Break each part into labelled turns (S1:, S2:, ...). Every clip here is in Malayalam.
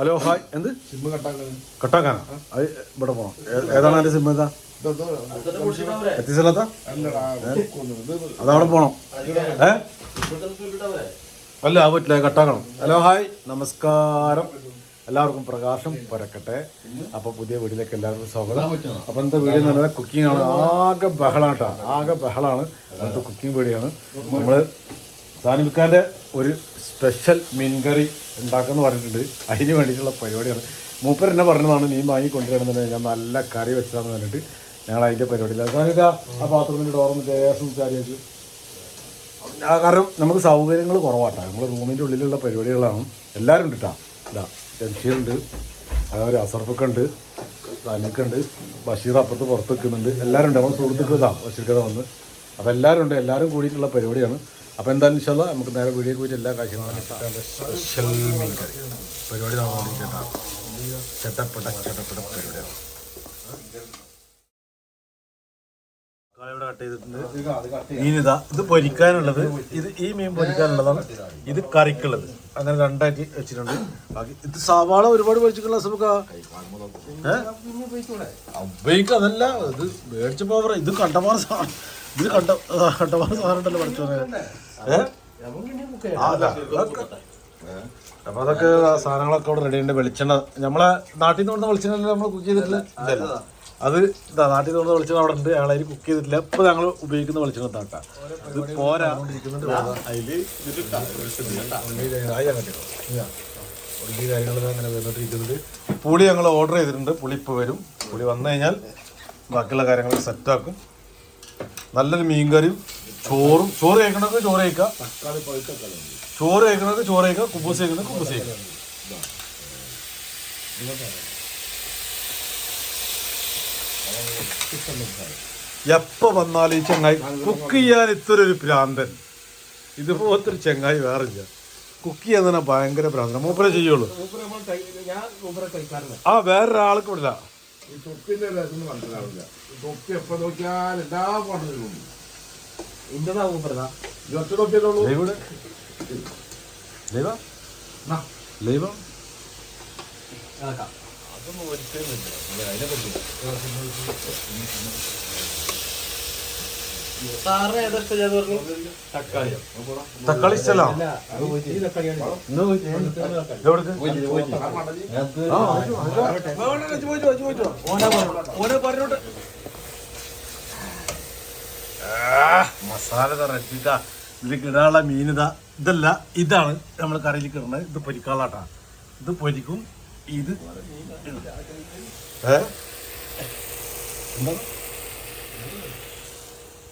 S1: Hello hi. എന്ത്?
S2: സിമ്മ്
S1: കട്ടാക്കാനാ. അത് ഇവിടെ പോണം. ഏതാണ് എന്റെ സിം എന്താ എത്തി സ്ഥലത്താ
S2: അല്ലടാ കൊന്നത് ഇത്
S1: അതവിടെ പോണം. ഏ? അല്ല അത് പറ്റില്ല കട്ടാക്കണം. Hello hi. നമസ്കാരം. എല്ലാവർക്കും പ്രകാശം പരക്കട്ടെ. അപ്പൊ പുതിയ വീട്ടിലേക്ക് എല്ലാവർക്കും സ്വാഗതം. അപ്പൊ എന്താ വീഡിയോ എന്ന് പറഞ്ഞാൽ കുക്കിംഗ് ആണ്. ആകെ ബഹളാണ് കേട്ടോ ആകെ ബഹളാണ്. കുക്കിംഗ് വീടിയാണ് നമ്മൾ സാനിമിക്കാന്റെ ഒരു സ്പെഷ്യൽ മീൻകറി ഉണ്ടാക്കുമെന്ന് പറഞ്ഞിട്ടുണ്ട്. അതിന് വേണ്ടിയിട്ടുള്ള പരിപാടിയാണ്. മൂപ്പർ എന്നെ പറഞ്ഞതാണ് നീ വാങ്ങി കൊണ്ടുവരണമെന്നുണ്ടെങ്കിൽ ഞാൻ നല്ല കറി വെച്ചതാന്ന് പറഞ്ഞിട്ട് ഞങ്ങൾ അതിന്റെ പരിപാടിയില്ല സാനിക്ക ആ പാത്രത്തിന്റെ ഡോറും ദേശം ചാരി വെച്ച്. ആ, കാരണം നമുക്ക് സൗകര്യങ്ങൾ കുറവാട്ടാ. നമ്മൾ റൂമിന്റെ ഉള്ളിലുള്ള പരിപാടികളാണ്. എല്ലാവരും ഉണ്ട് കേട്ടോ ഇതാ ജംഷീറുണ്ട് അതേപോലെ അസർഫൊക്കെ ഉണ്ട്. തനിക്കുണ്ട് ബഷീർ അപ്പുറത്ത് പുറത്ത് നിൽക്കുന്നുണ്ട്. എല്ലാവരും ഉണ്ട്. നമ്മൾ സുഹൃത്തുക്കൾ ഇതാ ബഷീർക്കഥ വന്ന്. അപ്പോൾ എല്ലാവരും ഉണ്ട്. എല്ലാവരും കൂടിയിട്ടുള്ള പരിപാടിയാണ്. അപ്പോൾ എന്തായാലും വെച്ചാൽ നമുക്ക് നേരെ വീഡിയോ പോയിട്ട് എല്ലാ കാര്യങ്ങളും സ്പെഷ്യൽ മീൻ കറി പരിപാടി നടന്നുകൊണ്ടിരിക്കട്ടോ ചട്ടപ്പെട്ട ചട്ടപ്പെട്ട പരിപാടിയാണ് ഇവിടെ കട്ട് ചെയ്തിട്ടുണ്ട് മീനിതാ ഇത് പൊരിക്കാനുള്ളത് ഇത് ഈ മീൻ പൊരിക്കാനുള്ളതാണ് ഇത് കറിക്കുള്ളത് അങ്ങനെ രണ്ടാക്കി വെച്ചിട്ടുണ്ട് ബാക്കി ഇത് സവാള ഒരുപാട് പൊരിച്ചിട്ടുള്ള നമുക്ക് ഉപയോഗിക്കുക അതല്ല ഇത് മേടിച്ച പോവറ ഇത് കണ്ടമാന സാധനം ഇത് കണ്ട കണ്ടമാന സാധനം ഉണ്ടല്ലോ പഠിച്ചോനെ അപ്പൊ അതൊക്കെ ആ സാധനങ്ങളൊക്കെ അവിടെ റെഡി ഉണ്ട്. വെളിച്ചെണ്ണ. നമ്മളെ നാട്ടിൽ നിന്ന് കൊടുത്ത വെളിച്ചെണ്ണ നമ്മൾ കുക്ക് ചെയ്തിട്ടില്ല ഇതല്ല. അത് ഇതാ നാട്ടിൽ നിന്ന് വെളിച്ചെണ്ണ അവിടെ ഉണ്ട്. ഞങ്ങളതിൽ കുക്ക് ചെയ്തിട്ടില്ല. ഇപ്പൊ ഞങ്ങൾ ഉപയോഗിക്കുന്ന വെളിച്ചെണ്ണ താട്ടാ ഇത് പോരാ. അതിൽ പുളി ഞങ്ങൾ ഓർഡർ ചെയ്തിട്ടുണ്ട്. പുളി ഇപ്പൊ വരും. പുളി വന്നു കഴിഞ്ഞാൽ ബാക്കിയുള്ള കാര്യങ്ങൾ സെറ്റാക്കും നല്ലൊരു മീൻകറിയും ചോറും. ചോറ് കഴിക്കണമെങ്കിൽ ചോറ് കഴിക്കാം. ചോറ് കഴിക്കണമെങ്കിൽ ചോറ് കഴിക്കാം. കുബൂസ് കഴിക്കണമെങ്കിൽ കുബൂസ് കഴിക്കാം. എപ്പോ വന്നാലും ഈ ചെങ്ങായി കുക്ക് ചെയ്യാൻ ഇത്ര ഒരു ഭ്രാന്തൻ. ഇതുപോലത്തെ ഒരു ചെങ്ങായി വേറില്ല. കുക്ക് ചെയ്യാൻ തന്നെ ഭയങ്കര ഭ്രാന്തൻ മൂപ്പരെ ചെയ്യുള്ളൂ. ആ വേറൊരാൾക്ക് വിടില്ല.
S2: ഈ തൊപ്പിന്റെ രസം മനസ്സിലാവില്ല. ഈ തൊപ്പി എപ്പോ നോക്കിയാൽ എല്ലാ പാട്ടിലും
S3: ഇന്റതാ മൂപ്പരതാ
S2: ഈ ഒറ്റ തൊപ്പിയല്ലേ ഉള്ളൂ?
S1: ലൈവ് ലൈവ ലൈവ
S3: ഇളക്കാം. സാറിന് ഏതാ ഇഷ്ടം ഞാൻ പറഞ്ഞു തക്കാളി.
S1: ഇഷ്ടല്ല? മസാല റെഡിക്കാ ഇതിലേക്ക് ഇടാനുള്ള മീനിതാ ഇതല്ല ഇതാണ് നമ്മൾ കറിയിലേക്ക് ഇടുന്നത് ഇത് പൊരിക്കാളാട്ടാ. ഇത് പൊരിക്കും ഇത് ഏ? എന്താ?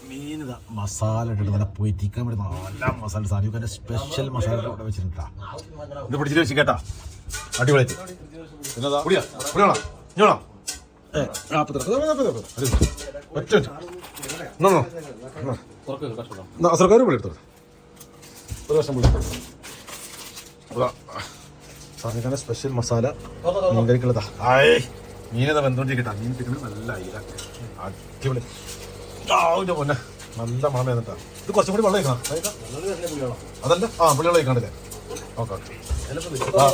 S1: മീനിതാ മസാല ഇട്ടിട്ട് നല്ല പൊയ്റ്റിക്കാൻ വേണ്ടി നല്ല മസാല സാധനം. സ്പെഷ്യൽ മസാല ഇവിടെ വെച്ചിട്ടാ ഇത് പിടിച്ചിട്ട് വെച്ച് കേട്ടാ. അടിപൊളിയായിട്ട് പിന്നെതാ പുളിയാ? പുളിയാണോ? ഇഞ്ഞോണോ ഏ നാൽപ്പത്തി ഒറ്റ മിനിറ്റ്. No, no. നോ. എന്നാ, സർക്കാർ പുളി എടുത്തോ ഒരു വർഷം. അതാ. സാറിന്റെ സ്പെഷ്യൽ മസാല മീൻ കറിക്കുള്ളതാ ആയേ മീനതാ വെന്തോണ്ടിരിക്കട്ടാ മീൻ പിക്കുന്നത് നല്ല അടിപൊളി. ആ ഇതിന്റെ പൊന്നെ നല്ല മണം എന്നിട്ടാ ഇത് കുറച്ചും കൂടി വെള്ളം കഴിക്കണം അതല്ല? ആ പുള്ളിയുള്ള കഴിക്കാണ്ടല്ലേ ഓക്കെ ഓക്കെ.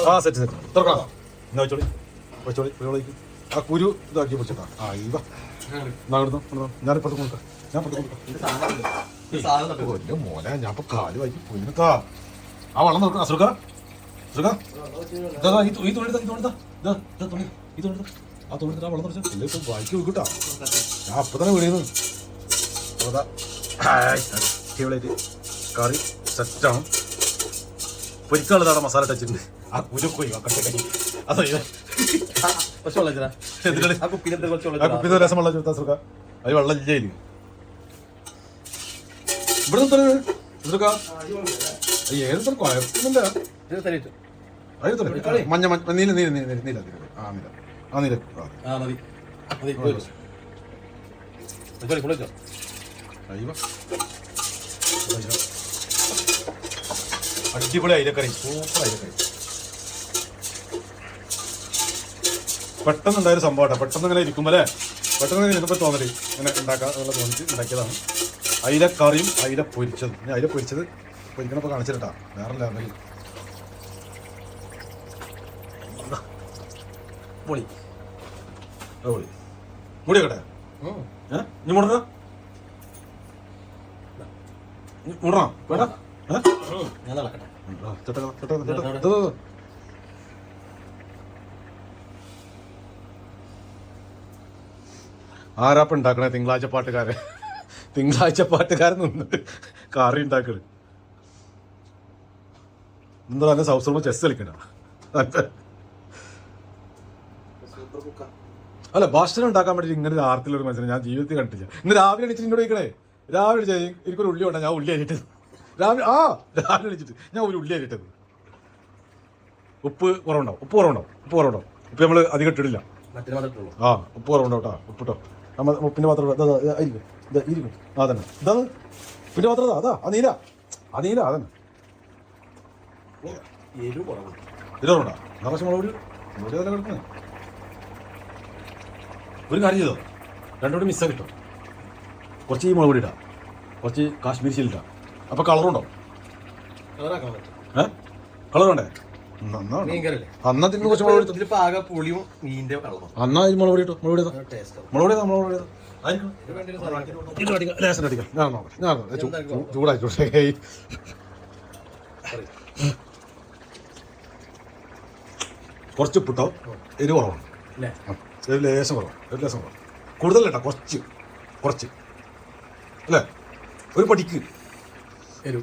S1: ആ സെറ്റ് സെറ്റ് തുറക്കണം. എന്നാ വെച്ചോളി? വെച്ചോളി പുള്ളിയുള്ള ആ കുരു ഇതാക്കി പിടിച്ചിട്ടാ. ആ ഇവ. ഞാൻ ഇപ്പുറത്ത് കൊടുക്കാം. ഞാൻ ഇപ്പുറത്ത് ഒല്ല മോനെ ഞാൻ ഇപ്പൊ കാൽ വായിക്കും പോയിട്ടാ ആ വെള്ളം നോക്കണം അസുഖ അസുഖ ഈ തുണി എടുത്താ, ഈ തുണി എടുത്താ. തുണി. ഈ തുണി എടുത്താ. ആ തുണി എടുത്തിട്ട് ആ വെള്ളം നിറച്ചാ ഇല്ല ഇപ്പൊ വായിക്ക് വെക്കൂട്ടാ ഞാൻ അപ്പൊ തന്നെ വിളിയുന്നു അതാ അടിപൊളിയായിട്ട്. കറി സെറ്റാണ് പൊരിക്കാനുള്ളതാണ് മസാല ടച്ചിട്ടുണ്ട് ആ കുരൊക്കെ ഒഴിവാക്കട്ടെ കഞ്ഞി അതോ
S3: കുറച്ച് വെള്ളം ആ കുപ്പിയിലെന്താ കുറച്ച് വെള്ളം
S1: ആ
S3: വെച്ചതാ?
S1: കുപ്പിന്ന് രസം വെള്ളം ചോദിച്ചാൽ സുഖ. അത് വെള്ളം ഇല്ലേ ഇതിൽ? ഇവിടെ സുഖ ഏത് കുഴപ്പമില്ല. അത്. മഞ്ഞ മഞ്ഞ നീല നീല നീല നീല നീല. നീല ആ നീല. ആ നീല. ആ.
S3: മതി. മതി പോയി വെച്ചോ. വെച്ചോളി, ഇവിടെ വെച്ചോ.
S1: അയ്യോ. അടിപൊളി അയിലക്കറി സൂപ്പർ അയിലക്കറി. പെട്ടെന്ന് ഉണ്ടായൊരു സംഭവം കേട്ടോ പെട്ടെന്ന് ഇങ്ങനെ ഇരിക്കുമ്പോൾ അല്ലേ പെട്ടെന്ന് ഇങ്ങനെ ഇരുന്നപ്പോൾ തോന്നൽ. ഇങ്ങനെ ഉണ്ടാക്കാന്നുള്ള തോന്നി തോന്നിച്ച് ഉണ്ടാക്കിയതാണ്. അയിലക്കറിയും അയില പൊരിച്ചതും. ഞാൻ അയില പൊരിച്ചത് പൊരിക്കണപ്പോൾ കാണിച്ചിട്ടാ. വേറെ ലെവലിൽ.
S3: പൊളി.
S1: പൊളി. മുടി കേട്ടെ
S3: ഉം.
S1: ഏ? നീ മുടണ വേണ്ട.
S3: ഞാൻ നടക്കട്ടെ.
S1: ചേട്ടാ, ചേട്ടാ, ചേട്ടാ. ആരാപ്പ ഉണ്ടാക്കണേ തിങ്കളാഴ്ച പാട്ടുകാരൻ. തിങ്കളാഴ്ച പാട്ടുകാരൻ നിന്നിട്ട് കറി ഉണ്ടാക്കണ് എന്താ തന്നെ സൗസ് ചെസ് കളിക്കണ അല്ല ഭക്ഷണം ഉണ്ടാക്കാൻ വേണ്ടി ഇങ്ങനെ ഒരു ആർത്തിലൊരു മനുഷ്യനെ ഞാൻ ജീവിതത്തിൽ കണ്ടിട്ടില്ല. ഇന്ന് രാവിലെ അടിച്ചിട്ട് ഇങ്ങോട്ട് ചോദിക്കണേ രാവിലെ ചെയ്യും എനിക്കൊരു ഉള്ളി വേണ്ട ഞാൻ ഉള്ളി അരിട്ടത് രാവിലെ ആ രാവിലെ അടിച്ചിട്ട് ഞാൻ ഒരു ഉള്ളി അരിട്ടത് ഉപ്പ് കുറവുണ്ടാവും ഉപ്പ് കുറവുണ്ടാവും ഉപ്പ് കുറവുണ്ടാവും. ഉപ്പ് നമ്മൾ അധികം ഇട്ടിട്ടില്ല.
S3: മതട്ടുള്ളൂ
S1: ആ ഉപ്പ് കുറവുണ്ടാവും കേട്ടോ ഉപ്പിട്ടോ നമ്മൾ ഉപ്പിന്റെ പാത്രം ഇരിക്കും. ഇരിക്കും. ആ തന്നെ ഇതാ ഉപ്പിന്റെ പാത്രം അതാ ആ നീല. ആ നീല അതന്നെ.
S3: എരിവ് കുറവുണ്ട്?
S1: മുളക് കിടക്കുന്നേ ഒരു കാര്യം ചെയ്തോ? രണ്ടുകൂടി മിസ്സാ കിട്ടും. കുറച്ച് ഈ മുളക് പൊടി ഇടാം. കുറച്ച് കാശ്മീരി ചില്ലി ഇടാം. അപ്പോൾ
S3: കളറുണ്ടോ
S1: ഏ? കളർ വേണ്ടേ? അന്നാ തിന്നു കുറച്ച് മുളക് പൊടി അന്നാ മുളക് ഇട്ടോ. മുളക് മുളക് മുളക് അടിക്കാം ഞാൻ ഞാൻ ചൂടായി ചൂടായി കുറച്ച് ഉപ്പിട്ടോ എരിവ് കുറവാണ്? ഒരു ലേശം കുറവ് ഒരു ലേശം കുറവ് കൂടുതലല്ല കേട്ടോ കുറച്ച്. കുറച്ച്. അല്ലേ? ഒരു പടിക്ക്.
S3: എരിവ്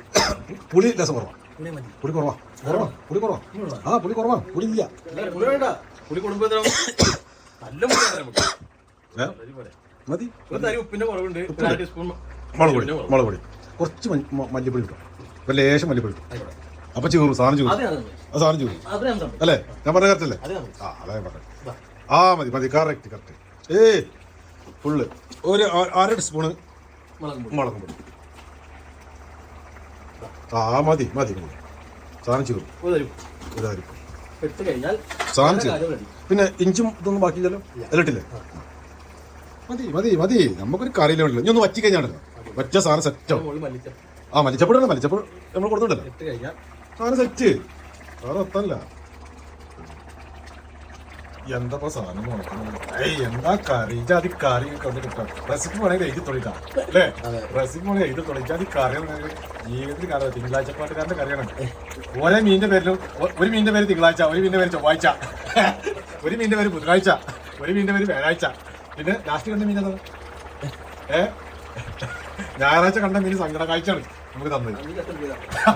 S1: പുളി രസം കുറവാ.
S3: പുളി മതി.
S1: പുളി കുറവാ. കുറവാ. പുളി കുറവാ. ആ പുളി കുറവാ. പുളി ഇല്ല മതി.
S3: ഒരു തരി ഉപ്പിന്റെ കുറവുണ്ട്. ഒരു ടീസ്പൂൺ
S1: മുളക് പൊടി. മുളക് പൊടി. കുറച്ച് മല്ലിപ്പൊടി കിട്ടും ഒരു ലേശം മല്ലിപ്പൊടി കിട്ടും അപ്പൊ ചൂറും സാധനം ചൂറും
S3: അത്
S1: ആ സാധനം ചൂറും അല്ലേ? ഞാൻ പറഞ്ഞ കറക്റ്റ് അല്ലേ. ആ അതാ ഞാൻ പറഞ്ഞത്. ആ മതി മതി. കറക്റ്റ് കറക്റ്റ് ഏ ഫുള്ള് ഒരു അര സ്പൂണ്
S3: മുളകും പൊടി.
S1: ആ മതി മതി മതി. സാധനം ചീറും.
S3: ഒരു തരി
S1: ഇതായിരിക്കും
S3: കഴിഞ്ഞാൽ
S1: സാധനം ചീറും. പിന്നെ ഇഞ്ചും ഇതൊന്നും ബാക്കിയില്ലല്ലോ? അതിലിട്ടില്ലേ മതി മതി മതി. നമുക്കൊരു കറിയില്ല ഉള്ളൂ ഇനി ഒന്ന് വറ്റി കഴിഞ്ഞാണല്ലോ വറ്റ സാധനം സെറ്റാവും ആ മല്ലിച്ചപ്പൊടി മല്ലിച്ചപ്പൊടി നമ്മൾ കൊടുത്തുണ്ടല്ലോ സാധനം സെറ്റ് വേറെ ഒത്തല്ല. എന്താ സാധനം? എന്താ കറി? ജാതി കറി റെസിപ്പി വേണമെങ്കിൽ എഴുതി തൊളിക്കാം. അല്ലേ. റെസിപ്പി വേണമെങ്കിൽ എഴുതി തൊളിക്കാം. അത് കറി ജീവിതത്തിൽ കറി തിങ്കളാഴ്ച പാട്ടുകാരന്റെ കറിയാണ്. ഓരോ മീനിന്റെ പേരിലും ഒരു മീനിന്റെ പേര് തിങ്കളാഴ്ച ഒരു മീനിന്റെ പേര് ചൊവ്വാഴ്ച. ഒരു മീനിന്റെ പേര് ബുധനാഴ്ച ഒരു മീനിന്റെ പേര് വ്യാഴാഴ്ച. പിന്നെ ലാസ്റ്റ് കണ്ട ഏതാണ്? ഏ? ഞായറാഴ്ച കണ്ട മീൻ സങ്കട കാഴ്ചയാണ് നമുക്ക് തന്നത്.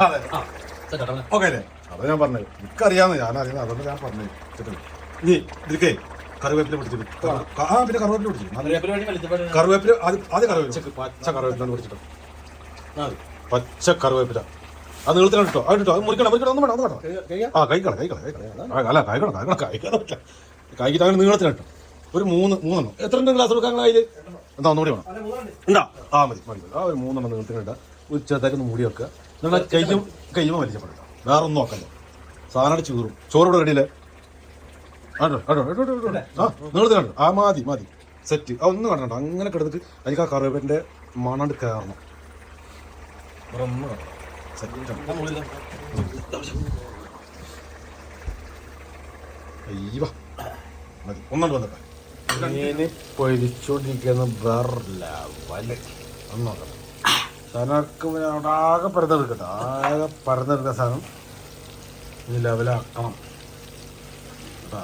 S1: അതെ. ഓക്കെ അല്ലേ? അതാ ഞാൻ പറഞ്ഞത്. എനിക്കറിയാന്ന് ഞാൻ അറിയുന്നത് അതുകൊണ്ട് ഞാൻ പറഞ്ഞത് ഇനി ഇതിക്കേ കറിവേപ്പില പിടിച്ചിട്ട് ആ. പിന്നെ കറിവേപ്പില പിടിച്ചിട്ട്.
S3: കറിവേപ്പില മല്ലിച്ചപ്പൊടി
S1: കറിവേപ്പില പച്ച പിടിച്ചിട്ടോ. പച്ച കറിവേപ്പില അത്. നീളത്തിലാണ് കേട്ടോ അത് കേട്ടോ അത് മുറിക്കണം. മുറിക്കണം. ഒന്നും വേണം ആ കഴിക്കണം കഴിക്കണം അല്ല കഴിക്കണം കഴിക്കണം കഴിക്കണം കഴിക്കിട്ട് അങ്ങനെ നീളത്തിലാണ് കേട്ടോ ഒരു മൂന്ന് മൂന്നെണ്ണം. എത്ര ഉണ്ട് ഗ്ലാസ് എടുക്കാൻ അതിൽ എന്താ ഒന്നുകൂടി വേണം. ഉണ്ടാ ആ മതി മതി മതി. ആ ഒരു മൂന്നെണ്ണം നീളത്തിനുണ്ട് ഉച്ചത്തേക്ക് ഒന്ന് മൂടി വെക്കുക എന്നാൽ കയ്യും കയ്യുമ്പോൾ വലിച്ചപ്പെടുക വേറെ ഒന്നും നോക്കല്ലോ സാധനം ചൂറും. ചോറ് ഇവിടെ റെഡിയല്ലേ ആ മതി മതി. സെറ്റ് ആ ഒന്നും കണ്ടോ അങ്ങനെ കിടന്നിട്ട് എനിക്ക് ആ കറിവേപ്പിന്റെ മണണ്ട് കയറണം.
S3: ഇതാ.
S1: അയ്യോ മതി ഒന്നുകൊണ്ട് വന്നിട്ടെ മീന് പൊരിച്ചോണ്ടിരിക്കുന്ന വേറെ വല. ഒന്ന് സാധനമൊക്കെ ആകെ പരന്നെടുക്കട്ടെ. ആകെ പരന്നെടുക്കുന്ന സാധനം ഇനി ലെവലാക്കണം കേട്ടോ?